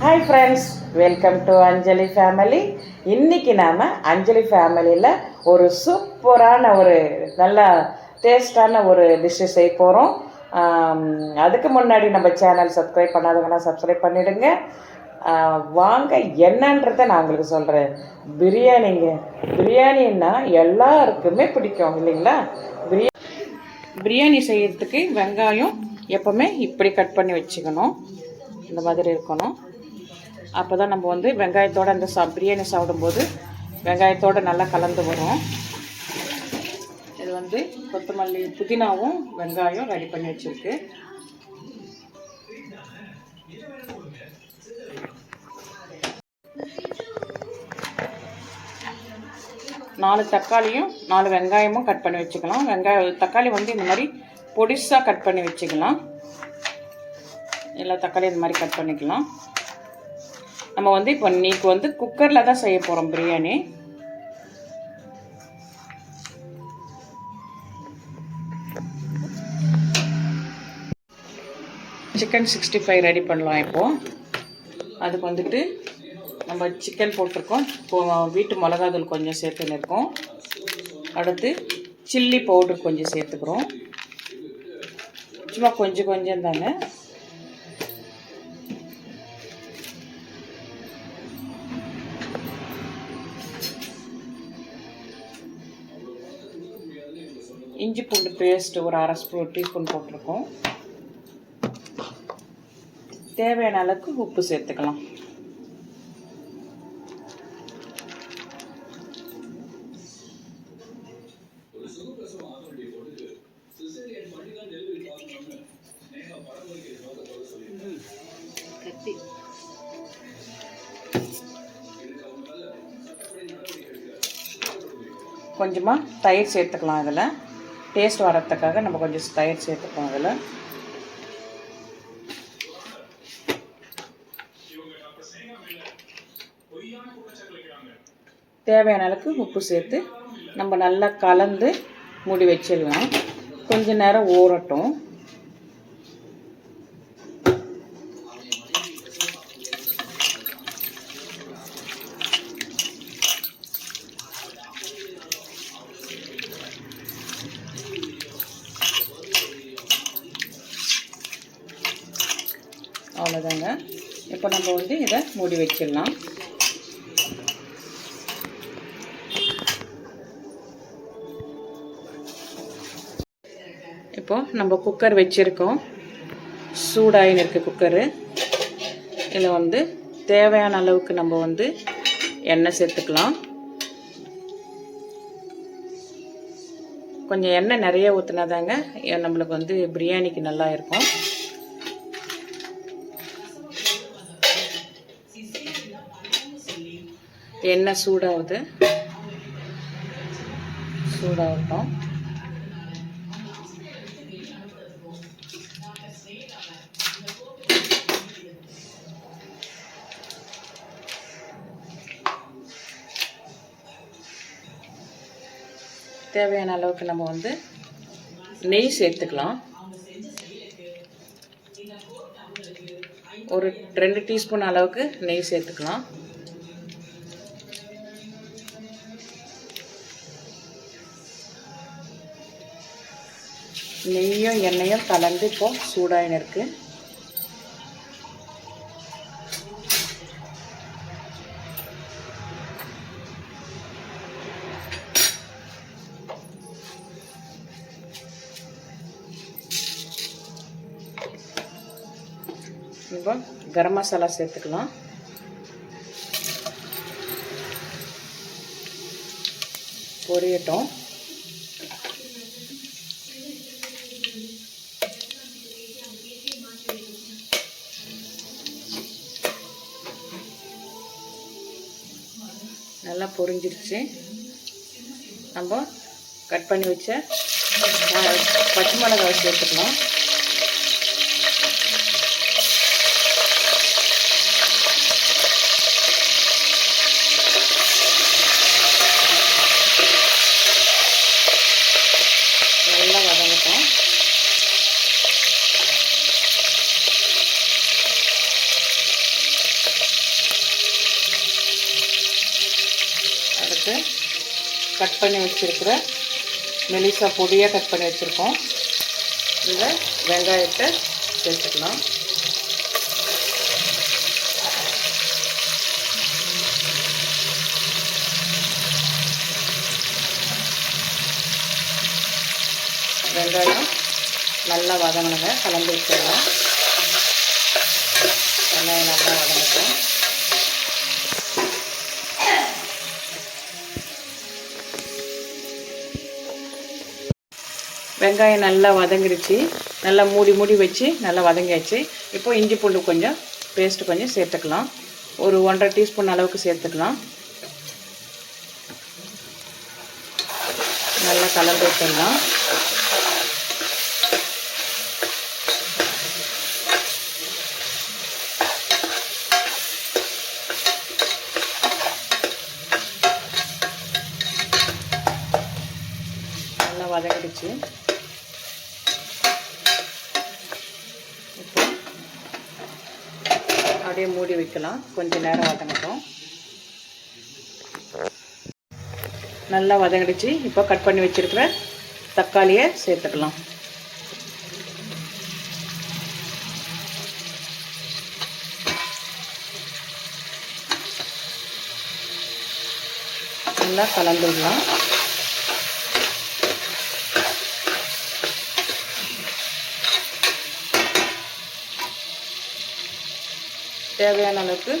Hi friends welcome to Anjali family இன்னைக்கு நாம் அஞ்சலி ஃபேமிலியில் ஒரு சூப்பரான ஒரு நல்ல டேஸ்டான ஒரு டிஷ்ஷு செய்ய போகிறோம் அதுக்கு முன்னாடி நம்ம சேனல் சப்ஸ்கிரைப் பண்ணாதவங்கன்னா சப்ஸ்கிரைப் பண்ணிவிடுங்க வாங்க என்னன்றதை நான் உங்களுக்கு சொல்கிறேன் பிரியாணிங்க பிரியாணின்னா எல்லாருக்குமே பிடிக்கும் இல்லைங்களா? பிரியா பிரியாணி செய்கிறதுக்கு வெங்காயம் எப்போவுமே இப்படி கட் பண்ணி வச்சுக்கணும். இந்த மாதிரி இருக்கணும். அப்போ தான் நம்ம வந்து வெங்காயத்தோட அந்த சா பிரியாணி சாப்பிடும்போது வெங்காயத்தோடு நல்லா கலந்து வரும். இது வந்து கொத்தமல்லி புதினாவும் வெங்காயம் ரெடி பண்ணி வச்சுருக்கு. நாலு தக்காளியும் நாலு வெங்காயமும் கட் பண்ணி வச்சுக்கலாம். வெங்காயம் தக்காளி வந்து இந்த மாதிரி பொடிசாக கட் பண்ணி வச்சுக்கலாம். எல்லா தக்காளியும் இந்த மாதிரி கட் பண்ணிக்கலாம். நம்ம வந்து இப்போ இன்னைக்கு வந்து குக்கரில் தான் செய்ய போகிறோம் biryani. Chicken sixty five ready பண்ணலாம் இப்போது அதுக்கு வந்துட்டு நம்ம சிக்கன் போட்டிருக்கோம். இப்போ வீட்டு மிளகாதூள் கொஞ்சம் சேர்த்துன்னு இருக்கோம். அடுத்து சில்லி பவுடர் கொஞ்சம் சேர்த்துக்கிறோம். சும்மா கொஞ்சம் கொஞ்சம் தாங்க இஞ்சி பூண்டு பேஸ்ட் ஒரு அரை ஸ்பூன் டீஸ்பூன் போட்டிருக்கோம். தேவையான அளவுக்கு உப்பு சேர்த்துக்கலாம். கொஞ்சமாக தயிர் சேர்த்துக்கலாம் இதில். டேஸ்ட் வரத்துக்காக நம்ம கொஞ்சம் தயிர் சேர்த்துப்போம் அதில். தேவையான அளவுக்கு உப்பு சேர்த்து நம்ம நல்லா கலந்து மூடி வச்சிடலாம். கொஞ்ச நேரம் ஊறட்டும். அவ்வளோதாங்க. இப்போ நம்ம வந்து இதை மூடி வச்சிடலாம். இப்போது நம்ம குக்கர் வச்சுருக்கோம். சூடாயின்னு இருக்குது குக்கரு இதில் வந்து தேவையான அளவுக்கு நம்ம வந்து எண்ணெய் சேர்த்துக்கலாம். கொஞ்சம் எண்ணெய் நிறைய ஊற்றினாதாங்க நம்மளுக்கு வந்து பிரியாணிக்கு நல்லா இருக்கும். எண்ணெய் சூடாகுது? சூடாகட்டும். தேவையான அளவுக்கு நம்ம வந்து நெய் சேர்த்துக்கலாம். ஒரு ரெண்டு டீஸ்பூன் அளவுக்கு நெய் சேர்த்துக்கலாம். நெய்யும் எண்ணெயும் கலந்து இப்போ சூடாயின்னு இருக்கு. இப்போ கரம் மசாலா சேர்த்துக்கலாம். பொரியட்டும். நல்லா பொரிஞ்சிருச்சு. நம்ம கட் பண்ணி வச்ச பச்சை மிளகாய் சேர்த்துக்கலாம் நல்லா வதங்கட்டும் கட் பண்ணி வச்சுருக்கிற மெலிசா பொடியாக கட் பண்ணி வச்சுருக்கோம். இதில் வெங்காயத்தை சேர்த்துக்கலாம். வெங்காயம் நல்லா வதங்கணுங்க கலந்து வச்சிடலாம். வெங்காயம் நல்லா வதங்கட்டும். வெங்காயம் நல்லா வதங்கிடுச்சு நல்லா மூடி மூடி வச்சு நல்லா வதங்கியாச்சு. இப்போ இஞ்சி பூண்டு கொஞ்சம் பேஸ்ட்டு கொஞ்சம் சேர்த்துக்கலாம். ஒரு ஒன்றரை டீஸ்பூன் அளவுக்கு சேர்த்துக்கலாம். நல்லா கலந்து விட்டுடலாம் நல்லா வதங்கிடுச்சு இப்போ அப்படியே கொஞ்ச நேரம் வதங்கட்டும். நல்லா வதங்கிடுச்சு. இப்போ கட் பண்ணி வச்சிருக்கிற தக்காளியை சேர்த்துக்கலாம். நல்லா கலந்துடலாம். தேவையான அளவுக்கு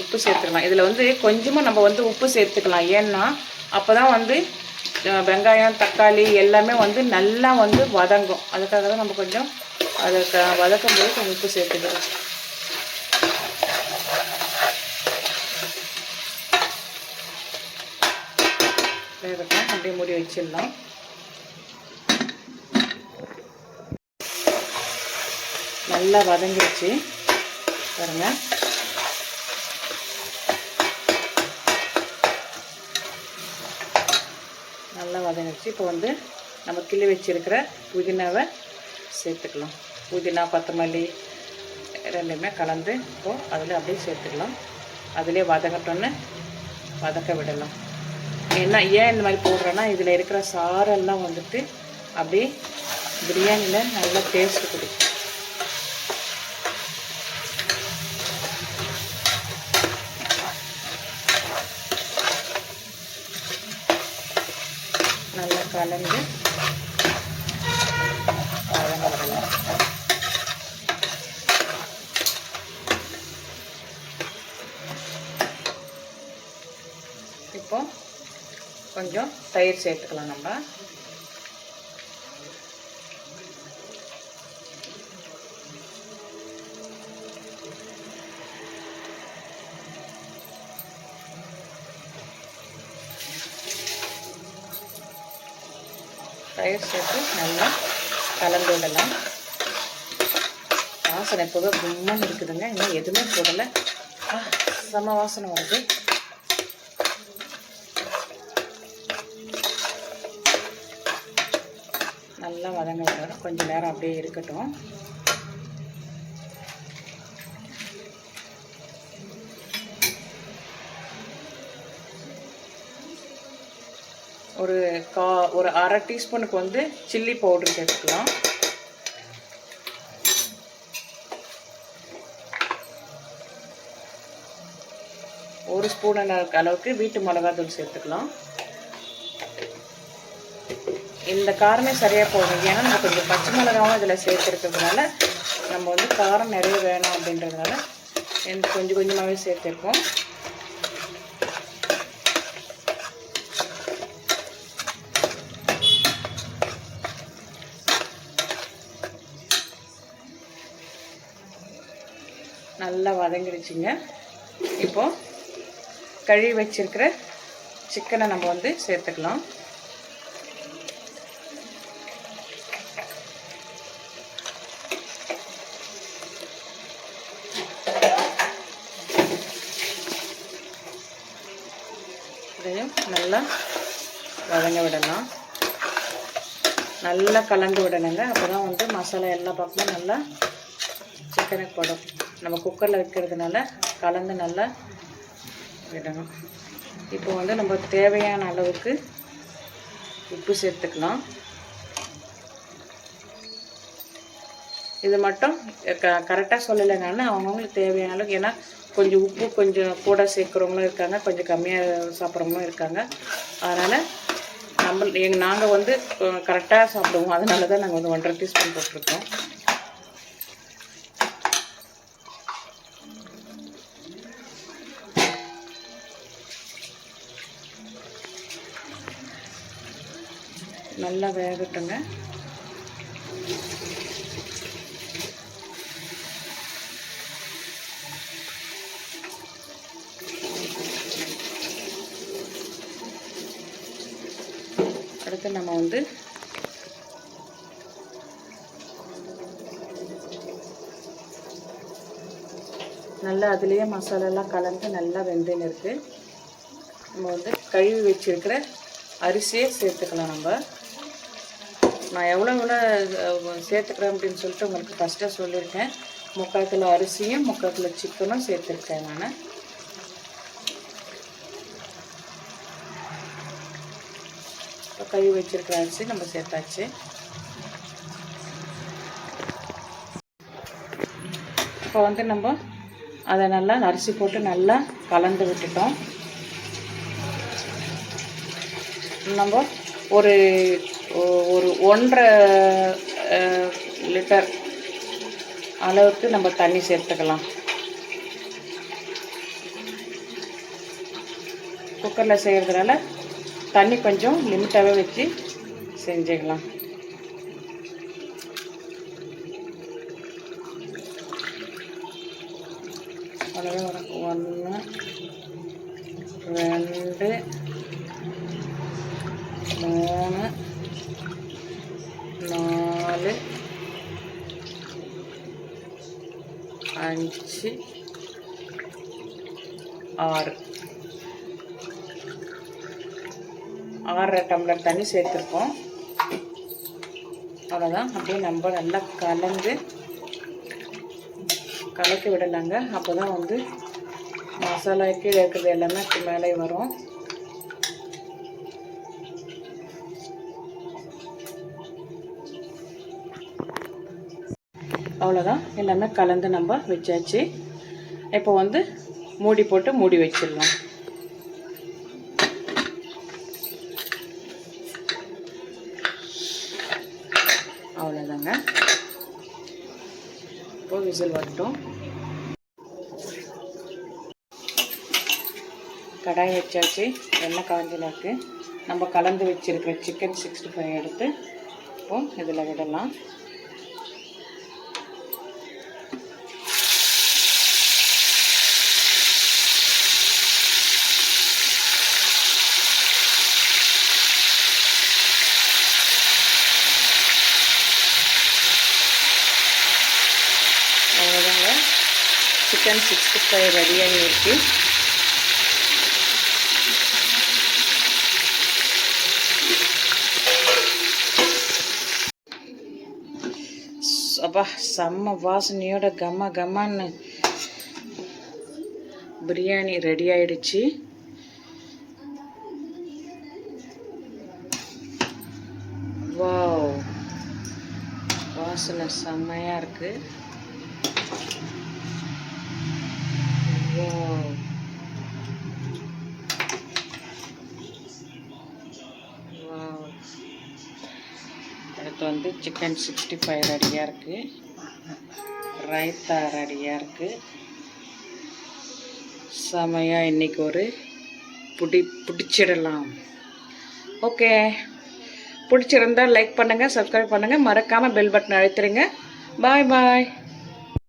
உப்பு சேர்த்துக்கலாம். இதில் வந்து கொஞ்சமாக நம்ம வந்து உப்பு சேர்த்துக்கலாம். ஏன்னா அப்போ தான் வந்து வெங்காயம் தக்காளி எல்லாமே வந்து நல்லா வந்து வதங்கும். அதுக்காக தான் நம்ம கொஞ்சம் அதை க வதக்கும் போது கொஞ்சம் உப்பு சேர்த்துக்கிறோம் வேகட்டும் அப்படியே மூடி வச்சிடலாம். நல்லா வதங்கிடுச்சு பாருங்க. நல்லா வதங்கிடுச்சு இப்போ வந்து நம்ம கிள்ளி வச்சுருக்கிற புதினாவை சேர்த்துக்கலாம். புதினா கொத்தமல்லி ரெண்டுமே கலந்து இப்போது அதில் அப்படியே சேர்த்துக்கலாம். அதிலே வதங்கட்டோன்னு வதக்க விடலாம். என்ன ஏன் இந்த மாதிரி போடுறேன்னா இதில் இருக்கிற சாரெல்லாம் வந்துட்டு அப்படியே பிரியாணியில் நல்லா டேஸ்ட் கொடுக்கும் நல்லா கலந்து வதங்க இப்போ கொஞ்சம் தயிர் சேர்த்துக்கலாம் நம்ம தயிர் சேர்த்து நல்லா கலந்து விடலாம் வாசனை புகை கும்மன் இருக்குதுங்க. இன்னும் எதுவுமே போடலை. ஆ, செம வாசனை வருது. நல்லா வதங்க வரும் கொஞ்சம் நேரம் அப்படியே இருக்கட்டும். ஒரு கா ஒரு அரை டீஸ்பூனுக்கு வந்து சில்லி பவுடர் சேர்த்துக்கலாம். ஒரு ஸ்பூன் அளவுக்கு வீட்டு மிளகாத்தூள் சேர்த்துக்கலாம். இந்த காரமே சரியாக போகும் ஏன்னா நம்ம கொஞ்சம் பச்சை மிளகாவும் இதில் சேர்த்துருக்கிறதுனால நம்ம வந்து காரம் நிறைய வேணும் அப்படின்றதுனால எந்த கொஞ்சம் கொஞ்சமாகவே சேர்த்துருக்கோம். நல்லா வதங்கிடுச்சுங்க. இப்போ கழுவி வச்சிருக்கிற சிக்கனை நம்ம வந்து சேர்த்துக்கலாம். இதையும் நல்லா வதங்க விடலாம். நல்லா கலந்து விடணுங்க. அப்போ தான் வந்து மசாலா எல்லா பக்கமும் நல்லா சிக்கனுக்கு படும். நம்ம குக்கரில் வைக்கிறதுனால கலந்து நல்லா விடணும். இப்போ வந்து நம்ம தேவையான அளவுக்கு உப்பு சேர்த்துக்கலாம். இது மட்டும் க கரெக்டாக சொல்லலைங்க அவங்கவுங்களுக்கு தேவையான அளவுக்கு ஏன்னா கொஞ்சம் உப்பு கொஞ்சம் கூட சேர்க்குறவங்களும் இருக்காங்க கொஞ்சம் கம்மியாக சாப்பிட்றவங்களும் இருக்காங்க. அதனால் நம்ம எங்கள் நாங்கள் வந்து கரெக்டாக சாப்பிடுவோம். அதனால தான் நாங்கள் வந்து ஒன்றரை டீஸ்பூன் போட்டிருக்கோம். நல்லா வேகட்டுங்க. அடுத்து நம்ம வந்து நல்லா அதுலேயே மசாலாலாம் கலந்து நல்லா வெந்துன்னு இருக்குது நம்ம வந்து கழுவி வச்சுருக்கிற அரிசியே சேர்த்துக்கலாம் நம்ம. நான் எவ்வளோ எவ்வளோ சேர்த்துக்கிறேன் அப்படின்னு சொல்லிட்டு உங்களுக்கு ஃபஸ்ட்டாக சொல்லியிருக்கேன். முக்கால் கிலோ அரிசியும் முக்கால் கிலோ சிக்கனும் சேர்த்துருக்கேன் நான். இப்போ கழுவி வச்சிருக்கிற அரிசி நம்ம சேர்த்தாச்சு. இப்போ வந்து நம்ம அதை நல்லா அரிசி போட்டு நல்லா கலந்து விட்டுட்டோம். நம்ம ஒரு ஒரு ஒன்றரை லிட்டர் அளவுக்கு நம்ம தண்ணி சேர்த்துக்கலாம். குக்கரில் செய்கிறதுனால தண்ணி கொஞ்சம் லிமிட்டாகவே வச்சு செஞ்சுக்கலாம் அவ்வளோவே வரும் ஒன்று ரெண்டு மூணு நாலு அஞ்சு ஆறு. ஆறரை டம்ளர் தண்ணி சேர்த்துருக்கோம். அவ்வளோதான் அப்படியே நம்ம நல்லா கலந்து கலக்கி விடலாங்க. அப்போ தான் வந்து மசாலா கீழே இருக்கிறது எல்லாமே மேலே வரும். அவ்வளோதான் எல்லாமே கலந்து நம்ம வச்சாச்சு. இப்போ வந்து மூடி போட்டு மூடி வச்சிடலாம். அவ்வளோதாங்க இப்போ விசில் வரட்டும். கடாய் வச்சாச்சு. எண்ணெய் காஞ்சினாக்கு நம்ம கலந்து வச்சுருக்கிற சிக்கன் சிக்ஸ்டி ஃபைவ் எடுத்து இப்போ இதில் விடலாம் அவ்வளோதாங்க சிக்கன் சிக்ஸ்டி ஃபைவ் ரெடியாகி இருக்கு. அப்பா செம்ம வாசனையோட கம கமான்னு பிரியாணி ரெடி ஆயிடுச்சு. வாவ் வாசனை செம்மையாக இருக்குது அடுத்து வந்து சிக்கன் சிக்ஸ்டி ஃபைவ் ரெடியாக இருக்குது ரைத்தா ரெடியாக இருக்குது செமையாக இன்றைக்கி ஒரு பிடி பிடிச்சிடலாம். ஓகே பிடிச்சிருந்தா லைக் பண்ணுங்கள் சப்ஸ்கிரைப் பண்ணுங்கள் மறக்காமல் பெல் பட்டன் அழுத்துருங்க. பாய் பாய்